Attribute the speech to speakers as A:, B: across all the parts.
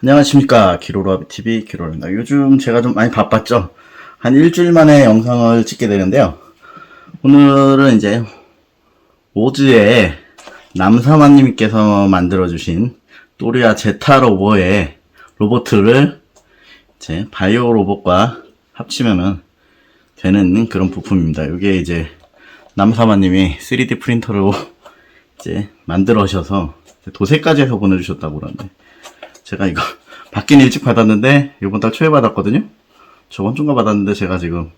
A: 안녕하십니까. 기로로아비TV 기로로입니다. 요즘 제가 좀 많이 바빴죠? 한 일주일 만에 영상을 찍게 되는데요. 오늘은 이제 오즈의 남사마님께서 만들어주신 또리아 제타 로버의 로봇을 이제 바이오 로봇과 합치면은 되는 그런 부품입니다. 이게 이제 남사마님이 3D 프린터로 이제 만들어셔서 도색까지 해서 보내주셨다고 그러는데 제가 이거 받긴 일찍 받았는데 이번 달 초에 받았거든요. 저번 주인가 받았는데 제가 지금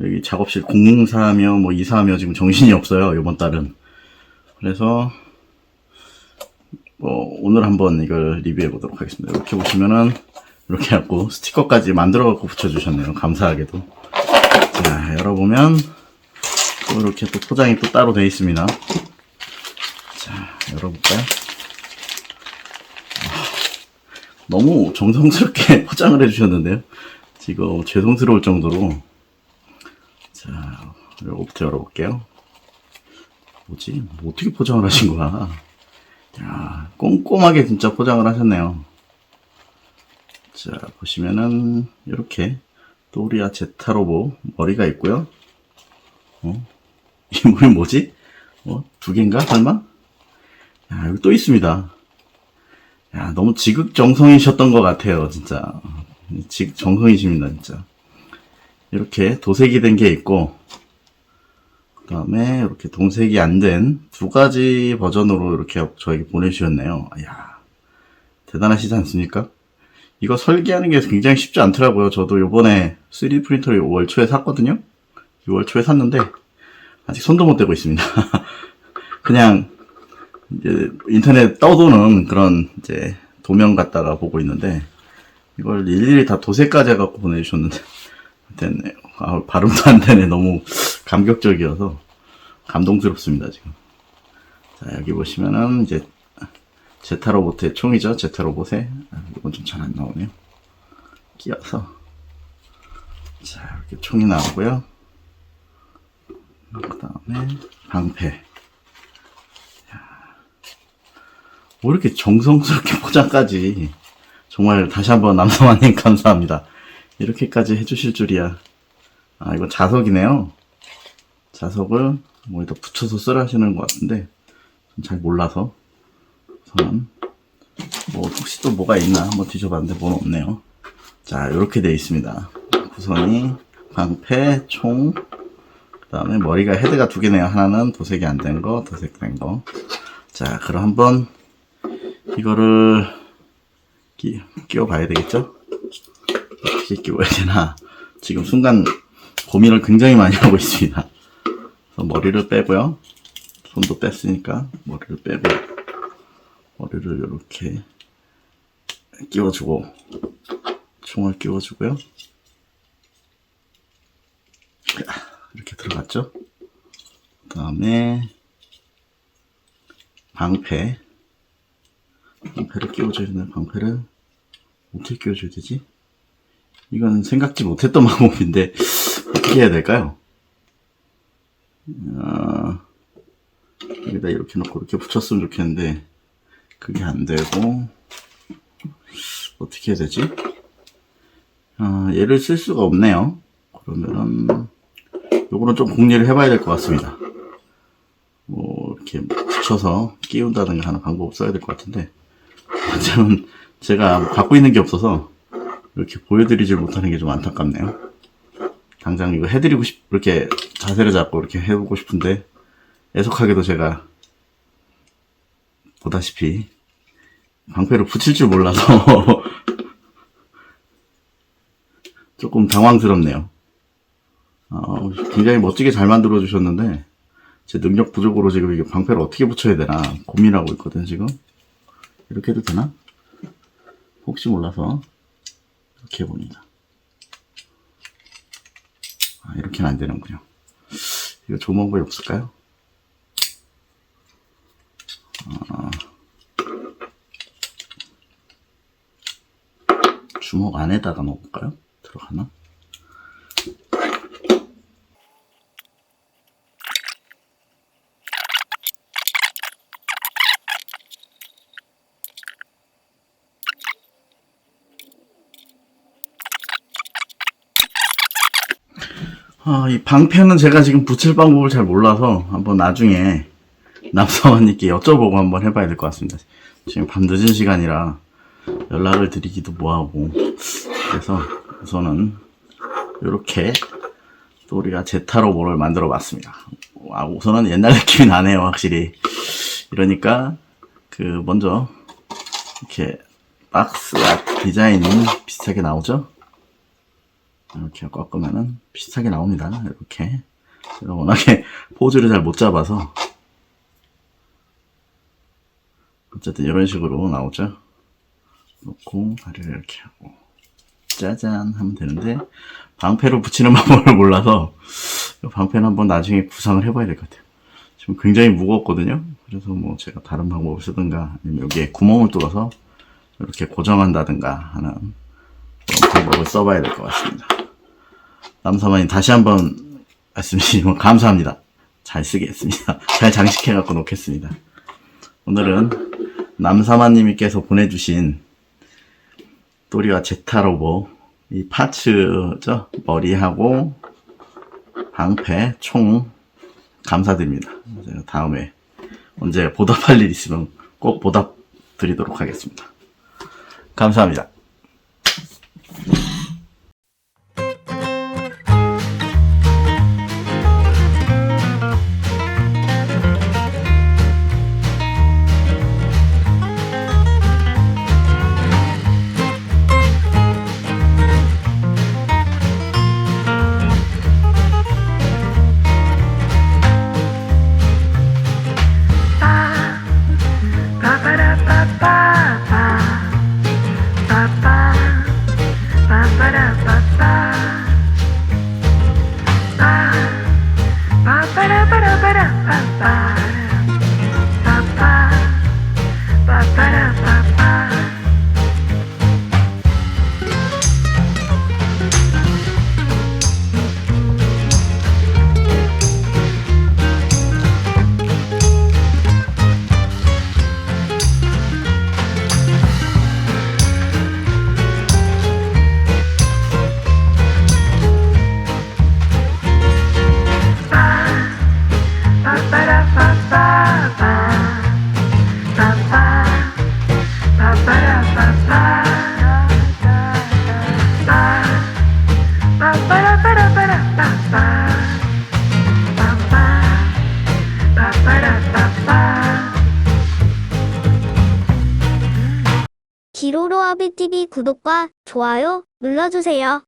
A: 여기 작업실 공사하며 뭐 이사하며 지금 정신이 없어요. 이번 달은. 그래서 뭐 오늘 한번 이걸 리뷰해 보도록 하겠습니다. 이렇게 보시면은 이렇게 갖고 스티커까지 만들어 갖고 붙여주셨네요. 감사하게도. 자 열어보면 또 이렇게 또 포장이 또 따로 되어 있습니다. 자 열어볼까요? 너무 정성스럽게 포장을 해주셨는데요. 지금 죄송스러울 정도로. 자, 이거부터 열어볼게요. 뭐지? 뭐 어떻게 포장을 하신 거야? 야, 꼼꼼하게 진짜 포장을 하셨네요. 자, 보시면은, 이렇게, 또리아 제타로보 머리가 있고요. 어? 이 머리 뭐지? 어? 두 개인가? 설마? 야, 여기 또 있습니다. 야, 너무 지극정성이셨던 것 같아요, 진짜. 지극정성이십니다, 진짜. 이렇게 도색이 된 게 있고, 그 다음에 이렇게 동색이 안 된 두 가지 버전으로 이렇게 저에게 보내주셨네요. 야 대단하시지 않습니까? 이거 설계하는 게 굉장히 쉽지 않더라고요. 저도 요번에 3D 프린터를 5월 초에 샀거든요? 6월 초에 샀는데, 아직 손도 못 대고 있습니다. 그냥, 이제 인터넷 떠도는 그런 이제 도면 갖다가 보고 있는데 이걸 일일이 다 도색까지 해갖고 보내주셨는데 됐네. 아, 발음도 안 되네. 너무 감격적이어서 감동스럽습니다 지금. 자 여기 보시면은 이제 제타 로봇의 총이죠. 제타 로봇에 아, 이건 좀 잘 안 나오네요. 끼어서 자 이렇게 총이 나오고요. 그 다음에 방패. 뭐 이렇게 정성스럽게 포장까지 정말 다시 한번 남성아님 감사합니다. 이렇게까지 해주실 줄이야. 아 이거 자석이네요. 자석을 뭐에다 붙여서 쓰라 하시는 것 같은데 전잘 몰라서 우선 뭐 혹시 또 뭐가 있나 한번 뒤져봤는데 뭐는 없네요. 자 이렇게 되어 있습니다. 구성이 방패, 총, 그 다음에 머리가 헤드가 두 개네요. 하나는 도색이 안 된 거, 도색된 거. 자 그럼 한번 이거를 끼, 끼워 봐야 되겠죠? 어떻게 끼워야 되나? 지금 순간 고민을 굉장히 많이 하고 있습니다. 머리를 빼고요. 손도 뺐으니까 머리를 빼고 머리를 이렇게 끼워주고 총을 끼워주고요. 이렇게 들어갔죠? 그 다음에 방패 방패를 끼워줘야 되는 방패를 어떻게 끼워줘야 되지? 이건 생각지 못했던 방법인데 어떻게 해야 될까요? 어, 여기다 이렇게 놓고 이렇게 붙였으면 좋겠는데 그게 안 되고 어떻게 해야 되지? 어, 얘를 쓸 수가 없네요. 그러면은 요거는 좀 공리를 해봐야 될 것 같습니다. 뭐 이렇게 붙여서 끼운다든가 하는 방법 써야 될 것 같은데 저는 제가 갖고 있는 게 없어서 이렇게 보여드리질 못하는 게 좀 안타깝네요. 당장 이거 해드리고 싶, 이렇게 자세를 잡고 이렇게 해보고 싶은데, 애석하게도 제가 보다시피 방패를 붙일 줄 몰라서 조금 당황스럽네요. 어, 굉장히 멋지게 잘 만들어 주셨는데, 제 능력 부족으로 지금 이게 방패를 어떻게 붙여야 되나 고민하고 있거든, 지금. 이렇게 해도 되나? 혹시 몰라서 이렇게 해봅니다. 아, 이렇게는 안 되는군요. 이거 좋은 방법이 없을까요? 아, 주먹 안에다가 넣어볼까요? 들어가나? 아, 이 방패는 제가 지금 붙일 방법을 잘 몰라서 한번 나중에 남사원님께 여쭤보고 한번 해봐야 될 것 같습니다. 지금 밤 늦은 시간이라 연락을 드리기도 뭐하고 그래서 우선은 이렇게 또 우리가 제타로보를 만들어 봤습니다. 와, 우선은 옛날 느낌이 나네요, 확실히. 이러니까 그 먼저 이렇게 박스 디자인이 비슷하게 나오죠? 이렇게 꺾으면은 비슷하게 나옵니다. 이렇게. 제가 워낙에 포즈를 잘 못 잡아서 어쨌든 이런 식으로 나오죠. 놓고 다리를 이렇게 하고 짜잔 하면 되는데 방패로 붙이는 방법을 몰라서 이 방패는 한번 나중에 구상을 해봐야 될 것 같아요. 지금 굉장히 무겁거든요. 그래서 뭐 제가 다른 방법을 쓰든가 아니면 여기에 구멍을 뚫어서 이렇게 고정한다든가 하는 방법을 써봐야 될 것 같습니다. 남사만님 다시 한번 말씀드리면 감사합니다. 잘 쓰겠습니다. 잘 장식해갖고 놓겠습니다. 오늘은 남사만님께서 보내주신 또리와 제타로보 이 파츠죠 머리하고 방패 총 감사드립니다. 제가 다음에 언제 보답할 일 있으면 꼭 보답 드리도록 하겠습니다. 감사합니다.
B: 기로로아비TV 구독과 좋아요 눌러주세요.